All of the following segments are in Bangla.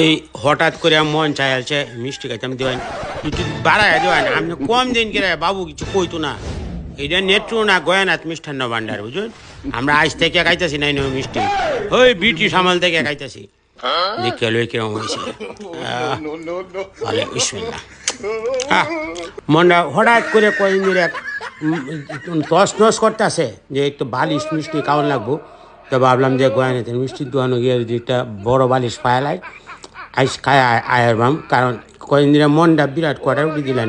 এই হঠাৎ করে মন চাইছে মিষ্টি খাইতাম দেওয়ান একটু বাড়ায় দেওয়ান আপনি কম দিন করে বাবু কিছু কইতো না। এইটা নেত্র না গয়ানাথ মিষ্টান্ন ভান্ডার বুঝুন আমরা আজ থেকে খাইতেছি, নাই নয় মিষ্টি। ওই ব্রিটিশ আমল থেকে খাইতেছি। দেখে লই কিরম হয়েছে। মনটা হঠাৎ করে কয়েকদিন ধরে তস নস করতেছে যে একটু বালিশ মিষ্টি খাওয়ান লাগবো। তো ভাবলাম যে গয়ানাথের মিষ্টির দোকানে গিয়ে একটা বড় বালিশ পায়ালাই আইস খায় আয়ের বাম কারণ কয়েকদিন ধরে মনটা বিরাট কটা উঠে দিলেন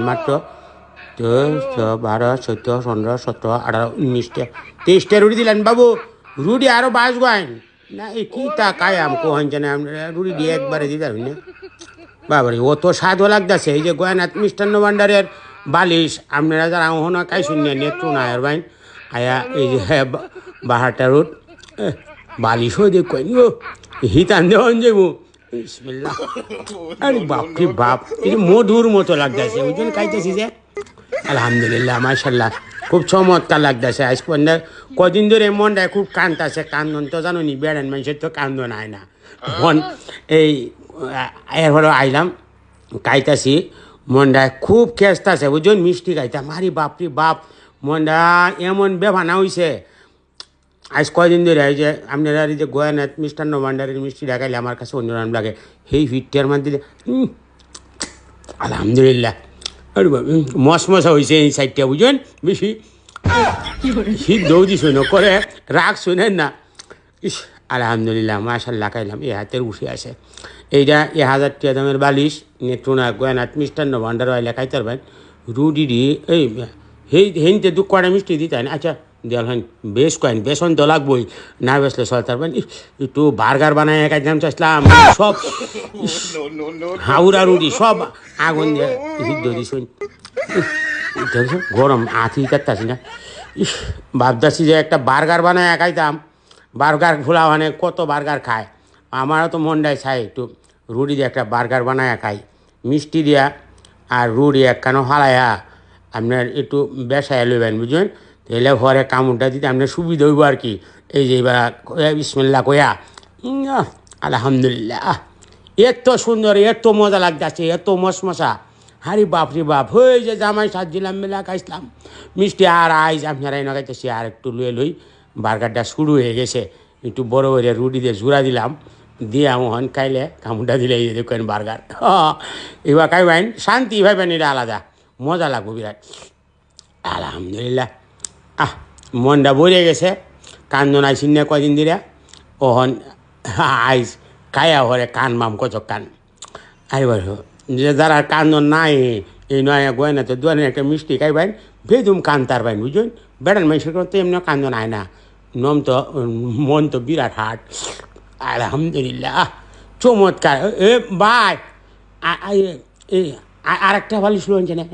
ছ বারো চোদ্দ পনেরো সতেরো আঠারো উনিশটা তেইশটা রুটি দিলেন বাবু। রুটি আরও বাস গাইন না এই কি তা কায়াম কোহন জানে আমরা রুটি দিয়ে একবারে দিতে পারবি না। বাবারে ও তো স্বাদও লাগতেছে এই যে গয়নাথ মিষ্টান্ন ভান্ডারের বালিশ আপনারা যারা ওহনা কাই শুনিয়ে নেত্র নায়ের বাইন আয়া এই যে হ্যাঁ, বা- বাহারটা রোড বালিশও দেখ কই ও হিতান দেওয়ান যাব আরে বাপ রে বাপ এই মধুর মতো লাগতেছে ওই জন্য খাইতেছি যে? আলহামদুলিল্লাহ মাশাল্লাহ খুব চমৎকার লাগতেছে আজ পর্যন্ত। কদিন ধরে মনটা খুব কান্দতেছে কান্দন তো জানো নি বেড়ান মানুষের তো কান্দন আয় না। মন এই এর হলো আইলাম খাইতাছি মনটা খুব খেসতাছে বুঝুন মিষ্টি খাইতাম। আরে বাপ রে বাপ মনটা এমন বেভানা হইছে আজ কয়দিন ধরে এই যে আপনারা এই যে গয়ানাথ মিষ্টান্ন ভান্ডারের মিষ্টি দেখাইলে আমার কাছে অন্যরকম লাগে। সেই ফিটটার মধ্যে আলহামদুলিল্লাহ। আরে বাবা, উম, মশমশা হয়েছে এই সাইডটা বুঝলেন বেশি। শীত দৌদি শুনো করে রাগ শুনেন না। ইস আলহামদুলিল্লাহ মাশাল্লাহ খাইলাম এ হাতের উঠে আছে এইটা এ হাজার টিয়া দামের বালিশ নেত্রুনা গয়নাথ মিষ্টান্ন ভান্ডার আইলে খাইতে পারবেন। দি এই হেনতে দু কড়া মিষ্টি দিতেন? আচ্ছা দেওয়াল হন বেশ কয়েন বেসন তো লাগবই। না বেসলে চলতে পারবেন একটু বার্গার বানায় খাইতাম চাইছিলাম, সব হাউরা রুটি, সব আগুন দিয়ে গরম আথি কাটতাছি না। ইস, ভাবতাছি যে একটা বার্গার বানায় খাইতাম বার্গার খোলা মানে কত বার্গার খায়। আমারও তো মনটাই চাই একটু রুটি দিয়ে একটা বার্গার বানায় খাই। মিষ্টি দিয়া আর রুটি একখানো হালায়া, আপনার একটু বেসায় লইবেন, বুঝলেন? তাহলে ঘরে কামড়টা দিতে আপনার সুবিধা হইব আর কি। এই যে এবার বিসমিল্লা কয়া। আলহামদুলিল্লাহ। এত সুন্দর, এত মজা লাগতেছে, এত মশমশা। হারি বাপ রে বাপ হয়ে যে জামাই সাজিলাম মেলা খাইছিলাম। মিষ্টি আর আইজ আপনারা এনে খাইতেছি, আর একটু লুয়ে লই। বার্গারটা শুরু হয়ে গেছে। একটু বড় বড় রুটি দিয়ে জুড়া দিলাম। দিয়ে আমন খাইলে কামুটা দিলে এই দেখেন বার্গার। এবার খাইবেন, শান্তি ভাইবেন, এটা আলাদা। মজা লাগবো বিরাট। আলহামদুলিল্লাহ। আহ, মনটা ভরে গেছে। কান্দন আইসিন না কদিন দিরা ওহন আইস কায়া হরে কান মাম কত কান। আই আইবার যে যারা কান্দন নাই, এই নয় গয়না তো দুয়ারে একটা মিষ্টি খাইবেন বেদুম কান তার বাইন বুঝুন বেড়ান মানুষের তো এমনি কান্দন আয় না। নম তো, মন তো বিরাট হাট। আলহামদুলিল্লাহ চমৎকার। এ ভাই আর একটা ভালো শুনছে না